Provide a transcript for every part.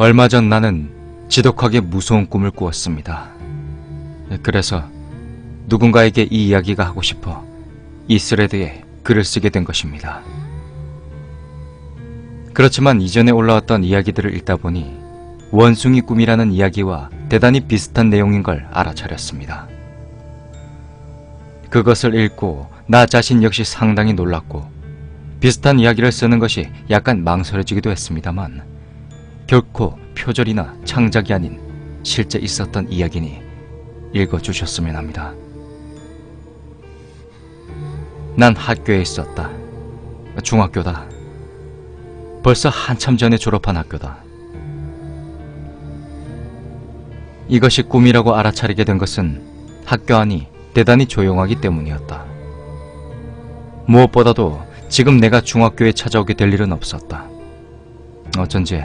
얼마 전 나는 지독하게 무서운 꿈을 꾸었습니다. 그래서 누군가에게 이 이야기가 하고 싶어 이 스레드에 글을 쓰게 된 것입니다. 그렇지만 이전에 올라왔던 이야기들을 읽다 보니 원숭이 꿈이라는 이야기와 대단히 비슷한 내용인 걸 알아차렸습니다. 그것을 읽고 나 자신 역시 상당히 놀랐고 비슷한 이야기를 쓰는 것이 약간 망설여지기도 했습니다만 결코 표절이나 창작이 아닌 실제 있었던 이야기니 읽어주셨으면 합니다. 난 학교에 있었다. 중학교다. 벌써 한참 전에 졸업한 학교다. 이것이 꿈이라고 알아차리게 된 것은 학교 안이 대단히 조용하기 때문이었다. 무엇보다도 지금 내가 중학교에 찾아오게 될 일은 없었다. 어쩐지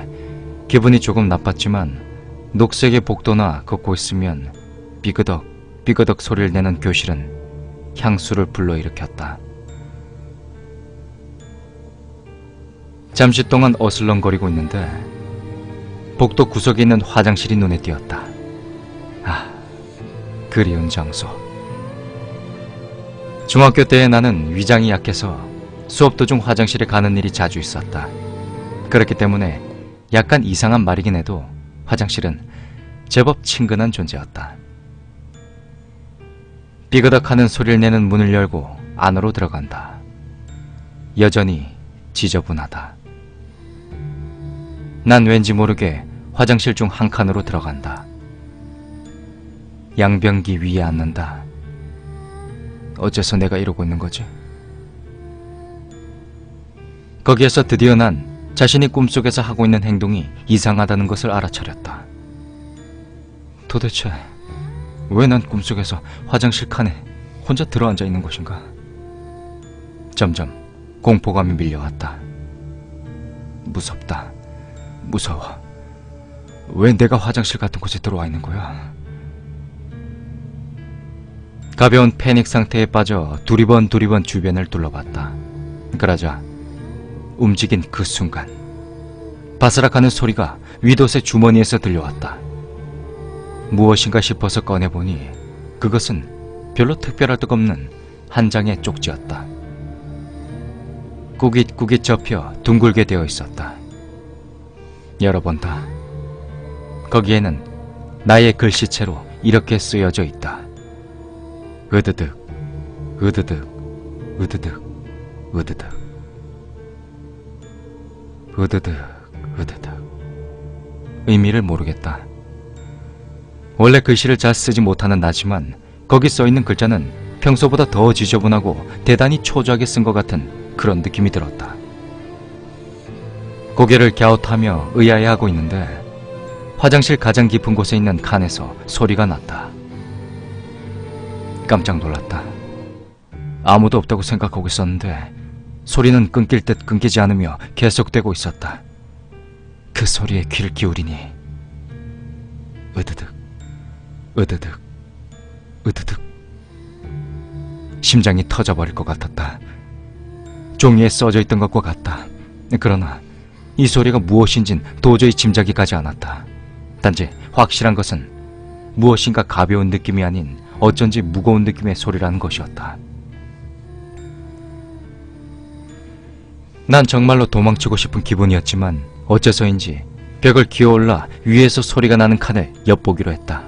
기분이 조금 나빴지만 녹색의 복도나 걷고 있으면 삐그덕 삐그덕 소리를 내는 교실은 향수를 불러일으켰다. 잠시 동안 어슬렁거리고 있는데 복도 구석에 있는 화장실이 눈에 띄었다. 아, 그리운 장소. 중학교 때 나는 위장이 약해서 수업 도중 화장실에 가는 일이 자주 있었다. 그렇기 때문에 약간 이상한 말이긴 해도 화장실은 제법 친근한 존재였다. 삐그덕하는 소리를 내는 문을 열고 안으로 들어간다. 여전히 지저분하다. 난 왠지 모르게 화장실 중 한 칸으로 들어간다. 양변기 위에 앉는다. 어째서 내가 이러고 있는 거지? 거기에서 드디어 난 자신이 꿈속에서 하고 있는 행동이 이상하다는 것을 알아차렸다. 도대체 왜 난 꿈속에서 화장실 칸에 혼자 들어앉아 있는 것인가? 점점 공포감이 밀려왔다. 무섭다. 무서워. 왜 내가 화장실 같은 곳에 들어와 있는 거야? 가벼운 패닉 상태에 빠져 두리번 두리번 주변을 둘러봤다. 그러자 움직인 그 순간 바스락하는 소리가 위도새 주머니에서 들려왔다. 무엇인가 싶어서 꺼내보니 그것은 별로 특별할 것 없는 한 장의 쪽지였다. 꾸깃꾸깃 접혀 둥글게 되어 있었다. 열어본다. 거기에는 나의 글씨체로 이렇게 쓰여져 있다. 으드득, 으드득, 으드득, 으드득. 으드득, 으드득. 의미를 모르겠다. 원래 글씨를 잘 쓰지 못하는 나지만 거기 써 있는 글자는 평소보다 더 지저분하고 대단히 초조하게 쓴 것 같은 그런 느낌이 들었다. 고개를 갸웃하며 의아해하고 있는데 화장실 가장 깊은 곳에 있는 칸에서 소리가 났다. 깜짝 놀랐다. 아무도 없다고 생각하고 있었는데 소리는 끊길 듯 끊기지 않으며 계속되고 있었다. 그 소리에 귀를 기울이니 으드득, 으드득, 으드득. 심장이 터져버릴 것 같았다. 종이에 써져 있던 것과 같다. 그러나 이 소리가 무엇인진 도저히 짐작이 가지 않았다. 단지 확실한 것은 무엇인가 가벼운 느낌이 아닌 어쩐지 무거운 느낌의 소리라는 것이었다. 난 정말로 도망치고 싶은 기분이었지만 어째서인지 벽을 기어올라 위에서 소리가 나는 칸을 엿보기로 했다.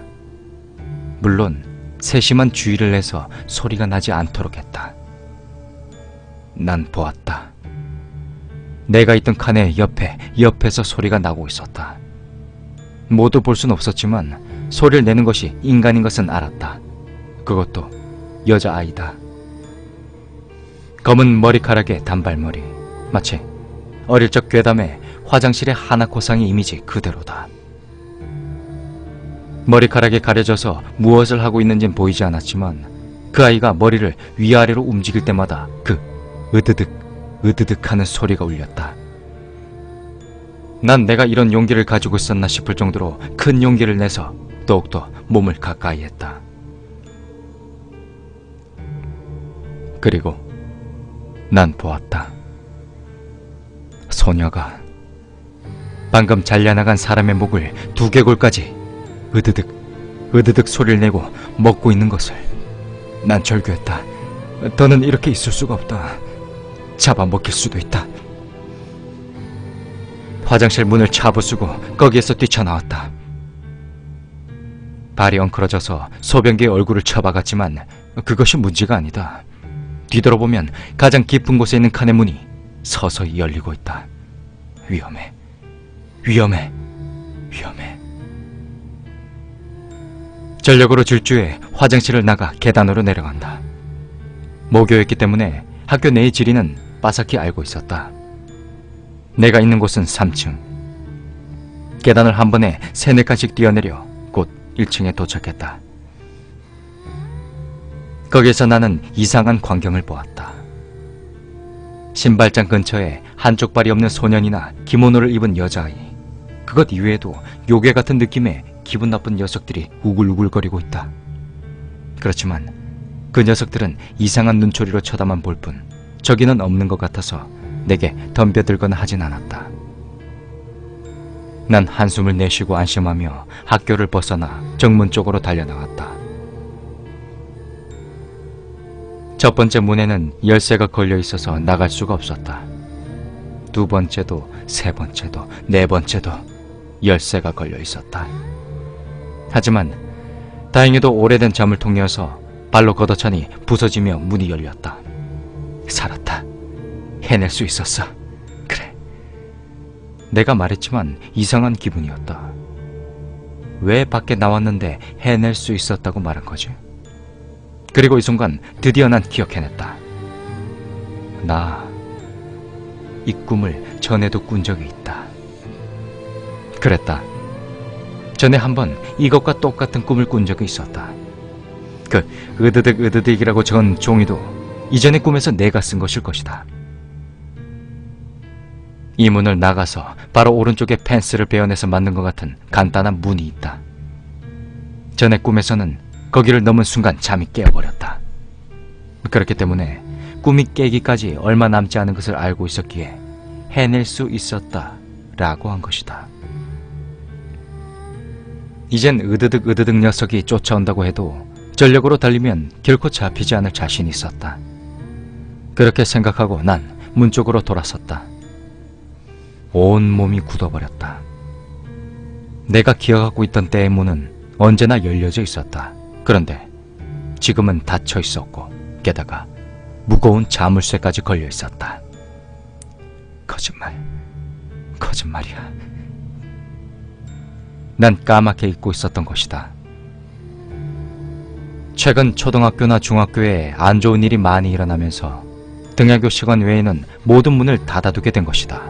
물론 세심한 주의를 내서 소리가 나지 않도록 했다. 난 보았다. 내가 있던 칸의 옆에 옆에서 소리가 나고 있었다. 모두 볼 순 없었지만 소리를 내는 것이 인간인 것은 알았다. 그것도 여자아이다. 검은 머리카락에 단발머리. 마치 어릴 적 괴담의 화장실의 하나코상의 이미지 그대로다. 머리카락이 가려져서 무엇을 하고 있는진 보이지 않았지만 그 아이가 머리를 위아래로 움직일 때마다 그 으드득 으드득 하는 소리가 울렸다. 난 내가 이런 용기를 가지고 있었나 싶을 정도로 큰 용기를 내서 더욱더 몸을 가까이 했다. 그리고 난 보았다. 소녀가 방금 잘려나간 사람의 목을 두개골까지 으드득 으드득 소리를 내고 먹고 있는 것을 난 절규했다. 더는 이렇게 있을 수가 없다. 잡아먹힐 수도 있다. 화장실 문을 차부수고 거기에서 뛰쳐나왔다. 발이 엉클어져서 소변기에 얼굴을 쳐박았지만 그것이 문제가 아니다. 뒤돌아보면 가장 깊은 곳에 있는 칸의 문이 서서히 열리고 있다. 위험해. 위험해. 위험해. 전력으로 질주해 화장실을 나가 계단으로 내려간다. 모교였기 때문에 학교 내의 지리는 빠삭히 알고 있었다. 내가 있는 곳은 3층. 계단을 한 번에 세네 칸씩 뛰어내려 곧 1층에 도착했다. 거기에서 나는 이상한 광경을 보았다. 신발장 근처에 한쪽 발이 없는 소년이나 기모노를 입은 여자아이. 그것 이외에도 요괴 같은 느낌의 기분 나쁜 녀석들이 우글우글거리고 있다. 그렇지만 그 녀석들은 이상한 눈초리로 쳐다만 볼 뿐 저기는 없는 것 같아서 내게 덤벼들거나 하진 않았다. 난 한숨을 내쉬고 안심하며 학교를 벗어나 정문 쪽으로 달려나갔다. 첫 번째 문에는 열쇠가 걸려 있어서 나갈 수가 없었다. 두 번째도, 세 번째도, 네 번째도 열쇠가 걸려 있었다. 하지만 다행히도 오래된 자물통이어서 발로 걷어차니 부서지며 문이 열렸다. 살았다. 해낼 수 있었어. 그래. 내가 말했지만 이상한 기분이었다. 왜 밖에 나왔는데 해낼 수 있었다고 말한 거지? 그리고 이 순간 드디어 난 기억해냈다. 나, 이 꿈을 전에도 꾼 적이 있다. 그랬다. 전에 한번 이것과 똑같은 꿈을 꾼 적이 있었다. 그 으드득 으드득이라고 적은 종이도 이전의 꿈에서 내가 쓴 것일 것이다. 이 문을 나가서 바로 오른쪽에 펜스를 베어내서 만든 것 같은 간단한 문이 있다. 전의 꿈에서는 거기를 넘은 순간 잠이 깨어버렸다. 그렇기 때문에 꿈이 깨기까지 얼마 남지 않은 것을 알고 있었기에 해낼 수 있었다 라고 한 것이다. 이젠 으드득 으드득 녀석이 쫓아온다고 해도 전력으로 달리면 결코 잡히지 않을 자신이 있었다. 그렇게 생각하고 난 문 쪽으로 돌아섰다. 온 몸이 굳어버렸다. 내가 기억하고 있던 때의 문은 언제나 열려져 있었다. 그런데 지금은 닫혀 있었고 게다가 무거운 자물쇠까지 걸려 있었다. 거짓말, 거짓말이야. 난 까맣게 잊고 있었던 것이다. 최근 초등학교나 중학교에 안 좋은 일이 많이 일어나면서 등하교 시간 외에는 모든 문을 닫아두게 된 것이다.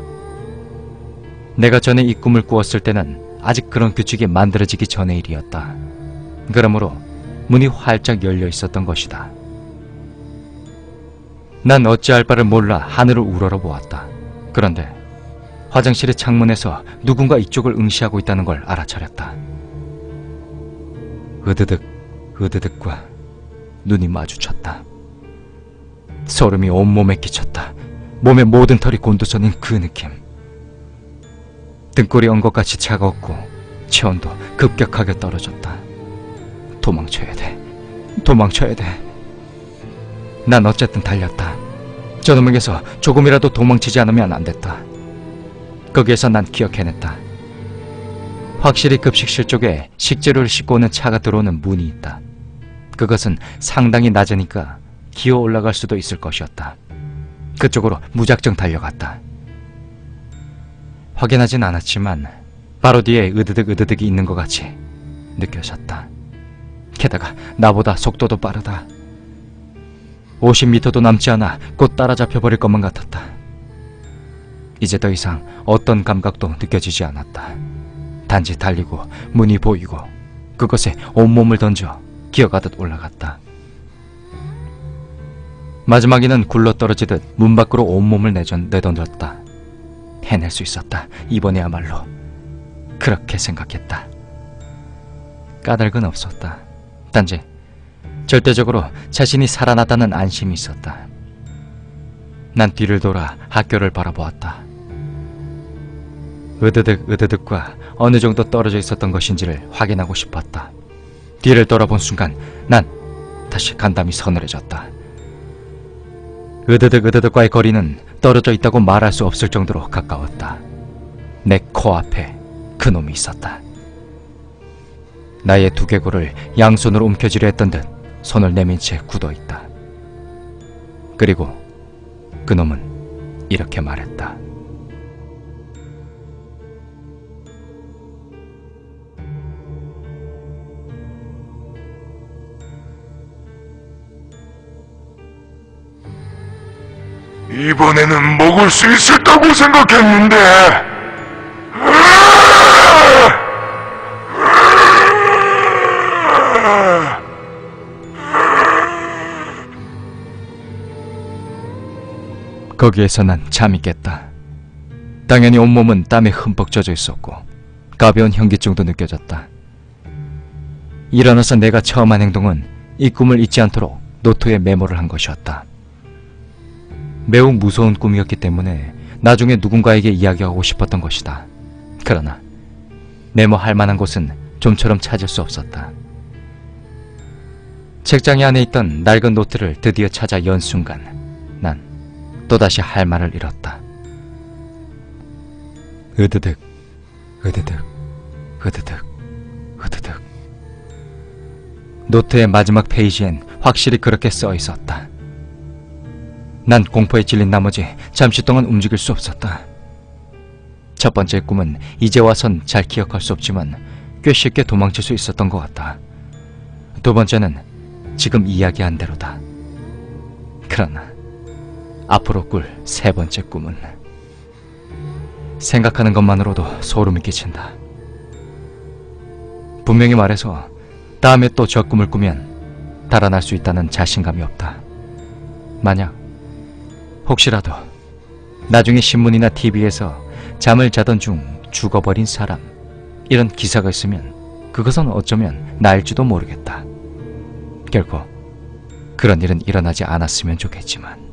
내가 전에 이 꿈을 꾸었을 때는 아직 그런 규칙이 만들어지기 전의 일이었다. 그러므로 문이 활짝 열려 있었던 것이다. 난 어찌할 바를 몰라 하늘을 우러러 보았다. 그런데 화장실의 창문에서 누군가 이쪽을 응시하고 있다는 걸 알아차렸다. 으드득, 으드득과 눈이 마주쳤다. 소름이 온몸에 끼쳤다. 몸의 모든 털이 곤두서는 그 느낌. 등골이 언것 같이 차가웠고 체온도 급격하게 떨어졌다. 도망쳐야 돼. 도망쳐야 돼. 난 어쨌든 달렸다. 저놈에게서 조금이라도 도망치지 않으면 안 됐다. 거기에서 난 기억해냈다. 확실히 급식실 쪽에 식재료를 싣고 오는 차가 들어오는 문이 있다. 그것은 상당히 낮으니까 기어 올라갈 수도 있을 것이었다. 그쪽으로 무작정 달려갔다. 확인하진 않았지만 바로 뒤에 으드득 으드득이 있는 것 같이 느껴졌다. 게다가 나보다 속도도 빠르다. 50m도 남지 않아 곧 따라잡혀 버릴 것만 같았다. 이제 더 이상 어떤 감각도 느껴지지 않았다. 단지 달리고 문이 보이고 그것에 온몸을 던져 기어가듯 올라갔다. 마지막에는 굴러떨어지듯 문 밖으로 온몸을 내전, 내던졌다. 해낼 수 있었다. 이번에야말로. 그렇게 생각했다. 까닭은 없었다. 단지 절대적으로 자신이 살아났다는 안심이 있었다. 난 뒤를 돌아 학교를 바라보았다. 으드득 으드득과 어느 정도 떨어져 있었던 것인지를 확인하고 싶었다. 뒤를 돌아본 순간 난 다시 간담이 서늘해졌다. 으드득 으드득과의 거리는 떨어져 있다고 말할 수 없을 정도로 가까웠다. 내 코앞에 그놈이 있었다. 나의 두개골을 양손으로 움켜쥐려 했던 듯 손을 내민 채 굳어 있다. 그리고 그놈은 이렇게 말했다. 이번에는 먹을 수 있을 거고 생각했는데. 거기에서 난 잠이 깼다. 당연히 온몸은 땀에 흠뻑 젖어 있었고 가벼운 현기증도 느껴졌다. 일어나서 내가 처음 한 행동은 이 꿈을 잊지 않도록 노트에 메모를 한 것이었다. 매우 무서운 꿈이었기 때문에 나중에 누군가에게 이야기하고 싶었던 것이다. 그러나 메모할 만한 곳은 좀처럼 찾을 수 없었다. 책장이 안에 있던 낡은 노트를 드디어 찾아 연 순간 난 또다시 할 말을 잃었다. 으드득, 으드득, 으드득, 으드득. 노트의 마지막 페이지엔 확실히 그렇게 써 있었다. 난 공포에 찔린 나머지 잠시 동안 움직일 수 없었다. 첫 번째 꿈은 이제 와선 잘 기억할 수 없지만 꽤 쉽게 도망칠 수 있었던 것 같다. 두 번째는 지금 이야기한 대로다. 그러나 앞으로 꿀 세 번째 꿈은 생각하는 것만으로도 소름이 끼친다. 분명히 말해서 다음에 또 저 꿈을 꾸면 달아날 수 있다는 자신감이 없다. 만약 혹시라도 나중에 신문이나 TV에서 잠을 자던 중 죽어버린 사람 이런 기사가 있으면 그것은 어쩌면 나일지도 모르겠다. 결코 그런 일은 일어나지 않았으면 좋겠지만